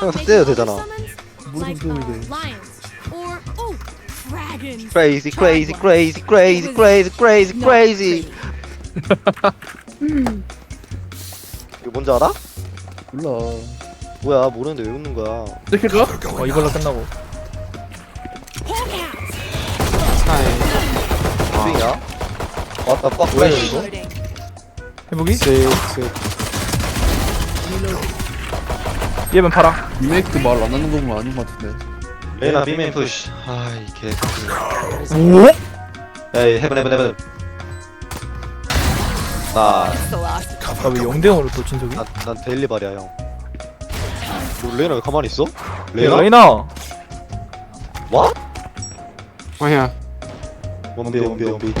그냥 삭제해도 되잖아. 무슨? Lions or oh. Crazy, crazy, crazy, crazy, crazy, crazy, crazy. 이거 뭔지 알아? 몰라. 뭐야 모르는데 왜 웃는 거야? 이렇게 가? 어 이걸로 끝나고 빙이야? 왔다 빡 뭐야, 왜 이거? 해보기? 제, 얘만 팔아 리메이크 말안 하는 건 아닌 것 같은데. 레이나 빅맨 푸시 아이 개새끼 오? 야이 헤븐 헤븐 헤븐 나난 아왜 0대0으로 또 진석이? 난 데일리 발이야 형너 레이나 왜 가만히 있어? 야, 레이나? 라이나 와? 아야. 원비 원비 원비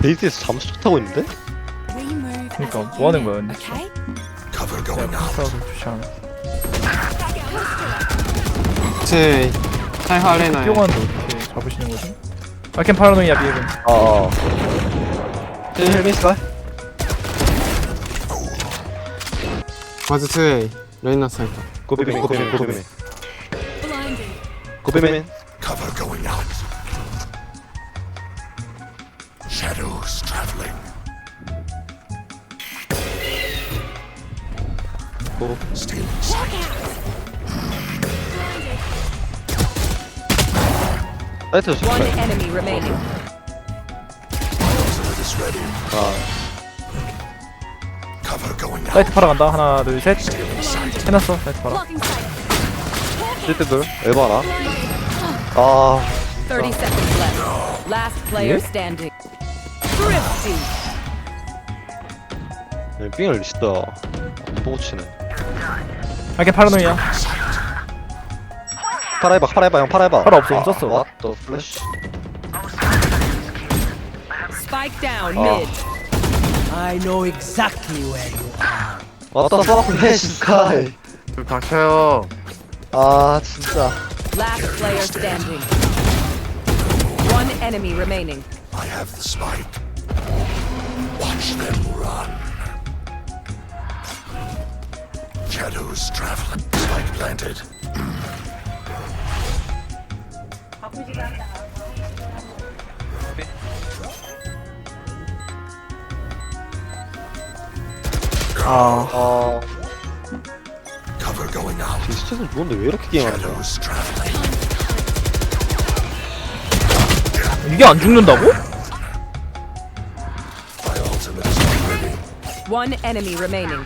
베이스에서 잠수 타고 있는데? 그러니까 as 뭐 하는 거야, 근데? 내가 싸워서 좋지 않아 제 탈하레나요. 뛰어가는데 어떻게 잡으시는 거지? 아켄 파라노이아 비에는 어어 헬미스가? 마즈 트웨이 레이나 사이터. 고비맨 고비맨 고비맨 Blinded. 고비맨 Cover going out. Shadows traveling. 고 Still 사이트 좀 One 아 enemy remaining. ultimate is ready. Cover going out. 사이트 팔아 간다 하나 둘셋 해놨어 사이트 팔아 Blocking sight. 실드들 에바나 아 30 seconds left. Last player Yeah? standing. 얘 삥을 진짜 안 보고 치네 아켄 파라노이아 팔아해봐 팔아해봐 형 팔아해봐 팔아 없어, 썼어. What the flash Spike down Oh. mid. I know exactly where you are. What the fuck flash sky 좀 닥쳐요. 아 진짜 Last player standing. One enemy remaining. I have the spike. Watch them run. Shadows traveling. Spike planted. 아아 Cover going out. 이 스탯은 좋은데 왜 이렇게 게임하는 거야 Shadows traveling. 이게 안 죽는다고? One enemy remaining.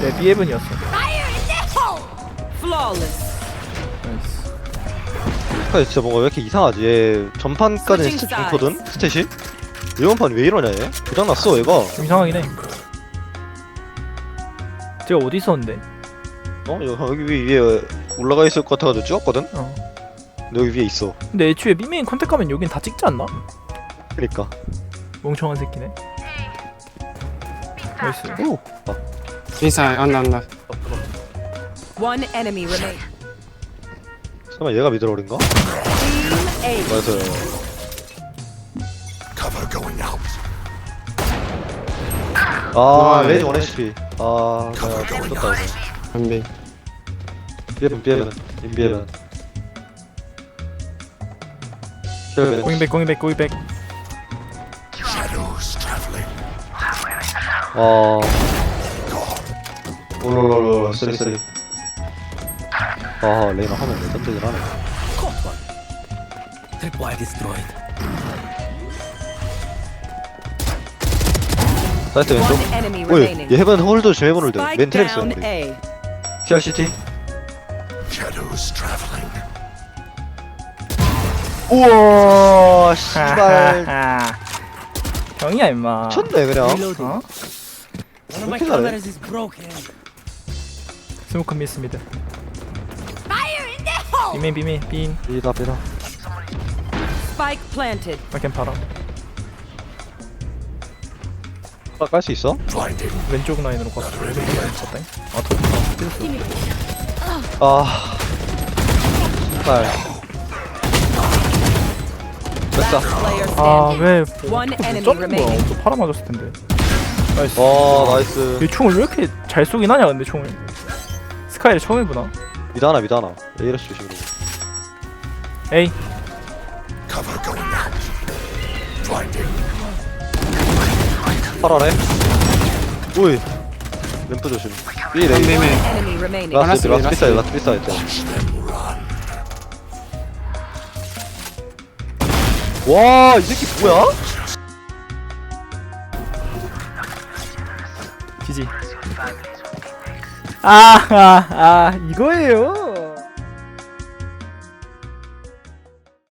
네 hole. Flawless. 나이스 스카이 진짜 뭔가 왜 이렇게 이상하지 얘 전판까지는 스탯 좋거든 스탯이 이번 판 왜 이러냐 얘 고장났어 얘가 좀 이상하긴 해 제가 어디 있었는데? 어? 이거 여기 위- 위에 올라가 있을 것 같아가지고 찍었거든? 어 근데 여기 위에 있어 근데 애초에 미메인 컨택하면 여긴 다 찍지 않나? 그니까 멍청한 새끼네 나이스 오! 아, 인사이 안다 안다. One enemy remaining. 설마 얘가 미드롤인가? A. 맞아요 Cover going out. 아 네. 레이즈 원 HP 아 내가 잘못했다 이거 안돼. 비에븐 비에븐 인비에븐 힐벤 고잉백 고잉백 고잉백 아 올롤롤롤 쓰리 쓰리 아 레이나 하면 레전드긴 하네 Tripwire destroyed. 사이트 왼쪽 One enemy 오이 remaining. 얘 헤븐 홀드 저 헤븐 홀드 Spike 맨 트랩스 down 우리 A. TRCT Shadows traveling. 우와 씨발. 형이야 임마 쳤네 그냥. 어? One of my Okay, got it. cameras is broken. 스모크 미스미드 Fire in the hole. 비메인 비메인 빈 비다 비다 Spike planted. 아켄 파라 깔수 있어? Blinding. 왼쪽 라인으로 갔어 왼쪽 라인 갔다 아 더, 아 씨발 됐다. Player 아. 왜 One enemy 못 잡는 거야 remaining. 또 팔아 맞았을 텐데 나이스 와 나이스. 이 총을 왜 이렇게 잘 쏘긴 하냐 근데 총을 스카이를 처음 해보나 미드 하나 미드 하나. 에이러시 조심으로. 에이. 팔아래. 오이. 램프 조심. B 레이. 뱀뱀에 Enemy remaining. 라스트 라스트, 라스트 비싸 라스트 비싸 했잖아. Watch them run. 와, 이 새끼 뭐야? 지지. 아아 아 아, 이거예요